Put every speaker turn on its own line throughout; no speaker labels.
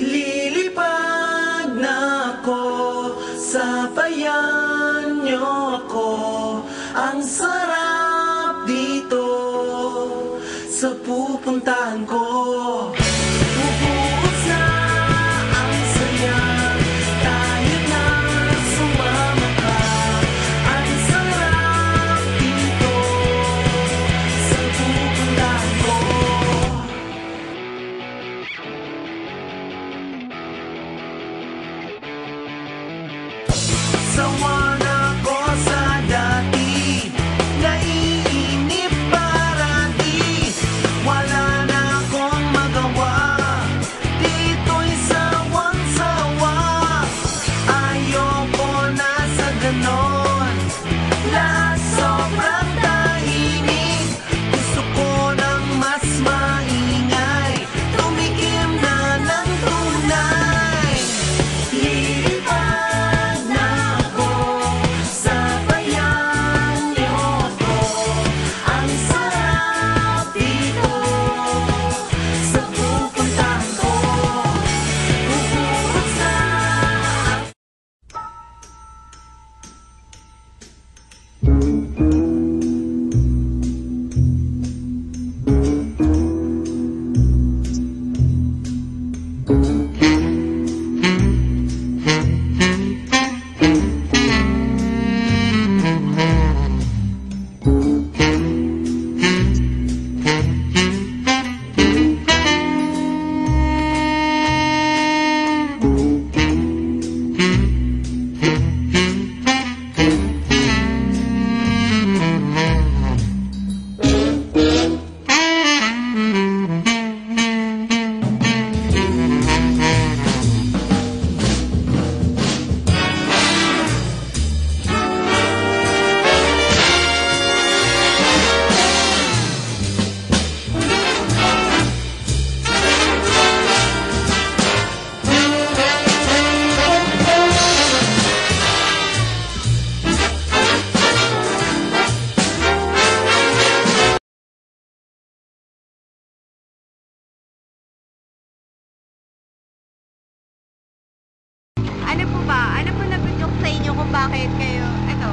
Leave. Ba? Ano po nag-joke sa inyo kung bakit kayo, ito?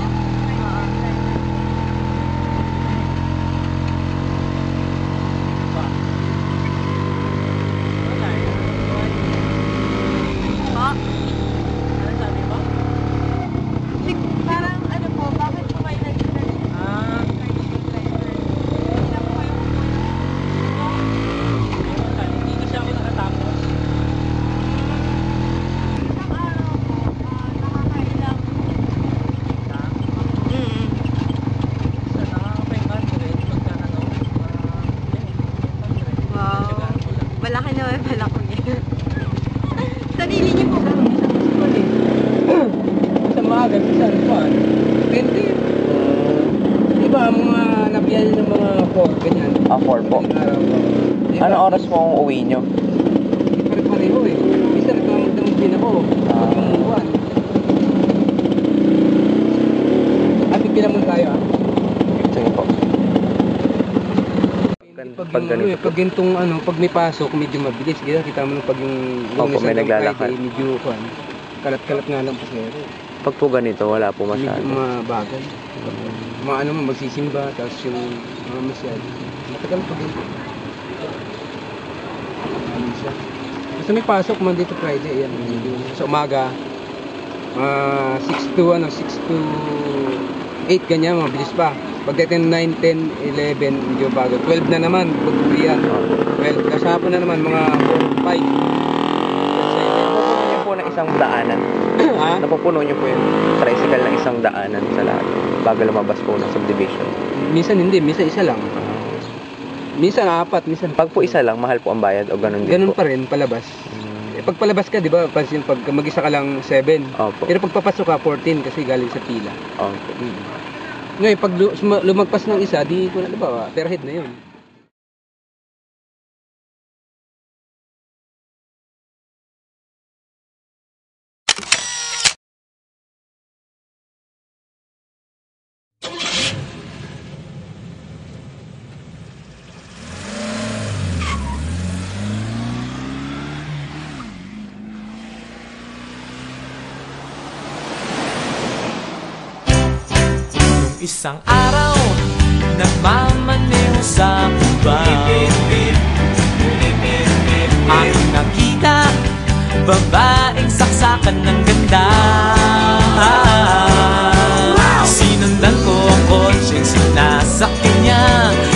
Po? Sig- Parang ano po, bakit po kayo nag-joke? Ah, Hindi na po kayo Isang araw po, ah, nakakailang Mm. Wow. Malaki naman pala ko yun. Sarili niyo po ba?
Sa maaga, minsan, kuhan. Depende. Di ba, mga nabiyal ng mga pork, ganyan.
Ah, four po. Anong oras po ang uwi nyo?
Hindi pa rin pareho eh. Minsan nagkamagdamag din ako.
Ah.
Pag yung kuhan. At pila mo tayo ah.
Sige po.
Pag,
Pag ganito
ano, eh, pag gintong ano, pag may pasok, medyo mabilis. Kita, kita mo nung pag yung
Opo,
Lunes
may
hanggang
naglalakad.
Friday, medyo kuhan. Kalat-kalat nga lang kasi.
Pag po ganito, wala po
Medyo
masyado.
mabagal. Mga ano magsisimba, tapos yung mga masyado. Matagal pa din. Ano siya. Basta may pasok Monday to Friday, yan. Sa umaga, ah 6 to, ano, 6 to 8, ganyan, mabilis pa. Pagdating 9, 10, 11, medyo bago. 12 na naman, pagkulian. 12, tapos hapon na naman, mga 4, 5.
Napupuno po ng isang daanan.
ha?
Napupuno nyo po yung tricycle ng isang daanan sa lahat. Bago lumabas po ng subdivision.
Minsan hindi, minsan isa lang. Minsan apat, minsan
Pag po isa lang, mahal po ang bayad o ganun din
Ganun
po.
pa rin, palabas.
Mm,
Eh, pag palabas ka, di ba, pansin, pag mag-isa ka lang 7.
Opo.
Pero pag papasok ka, 14 kasi galing sa pila.
Opo.
Mm. Ngayon, pag lumagpas ng isa, di ko na, di ba, per head na yun.
Isang araw Nagmamaneho sa kubang Aking nakita Babaeng saksakan ng ganda. Sinundan ko ang kotse Sinasakyan niya.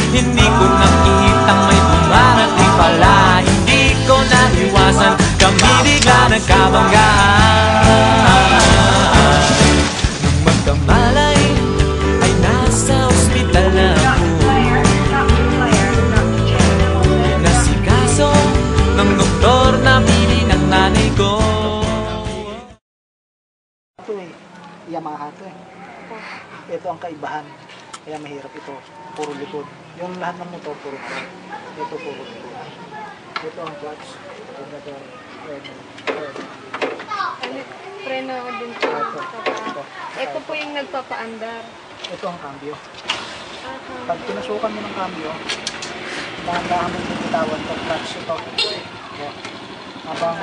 Hindi ko nakitang may bumarating pala. Hindi ko naiwasan. Kami bigla nagkabanggaan
kaibahan. Kaya mahirap ito. Puro likod. Yung lahat ng motor, puro front. Ito puro likod. Ito ang clutch. Freno, freno.
Ano, preno ako din po.
Ito. Ito.
Ito po yung nagpapaandar.
Ito ang cambio. Pag pinasukan mo ng cambio, dahan-dahan mo yung bitawan to. Clutch ito. Ito. Habang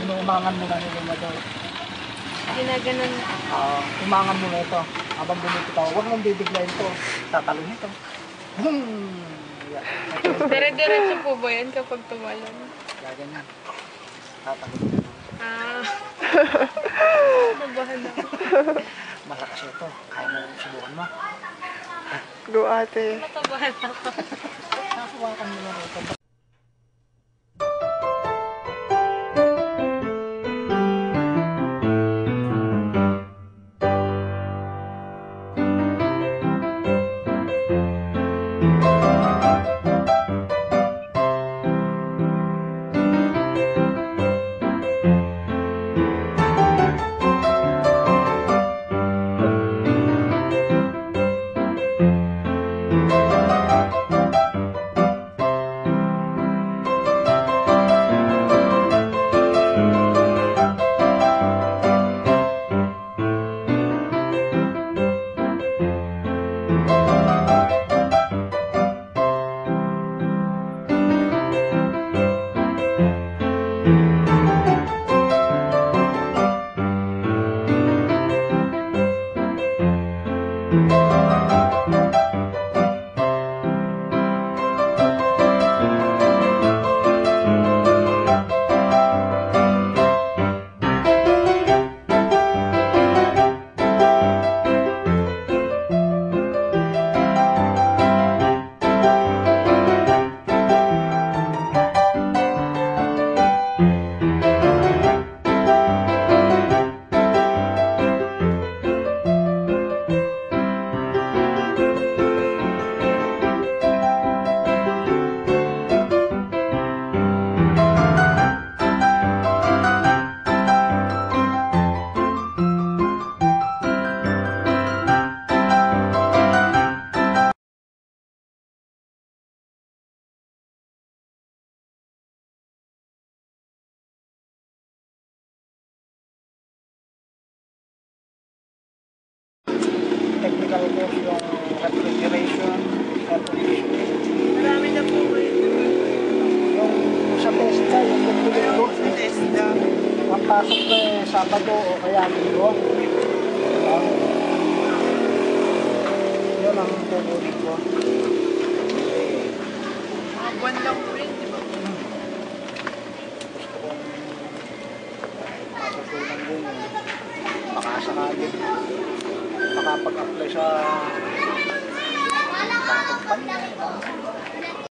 inuumangan mo lang yung motor.
Ginaganon.
Ah, umangan mo na ito. Habang bumibitaw, huwag mong bibiglayin to. Tatalon ito. Hmm. Yeah.
Dire-diretso po ba yan kapag tumalon?
Gaganyan. Tatalon.
Ah. Nabahan ako.
Malakas ito. Kaya mo subukan mo.
Go ate.
Natabahan ako.
Nakakuwakan mo lang ito. Technical course yung refrigeration, air conditioning.
Marami na po eh.
Yung sa testa, yung refrigeration.
Sa testa.
Ang pasok ko eh, Sabado o kaya Linggo. Yun ang tutuloy ko. 你有你的男朋友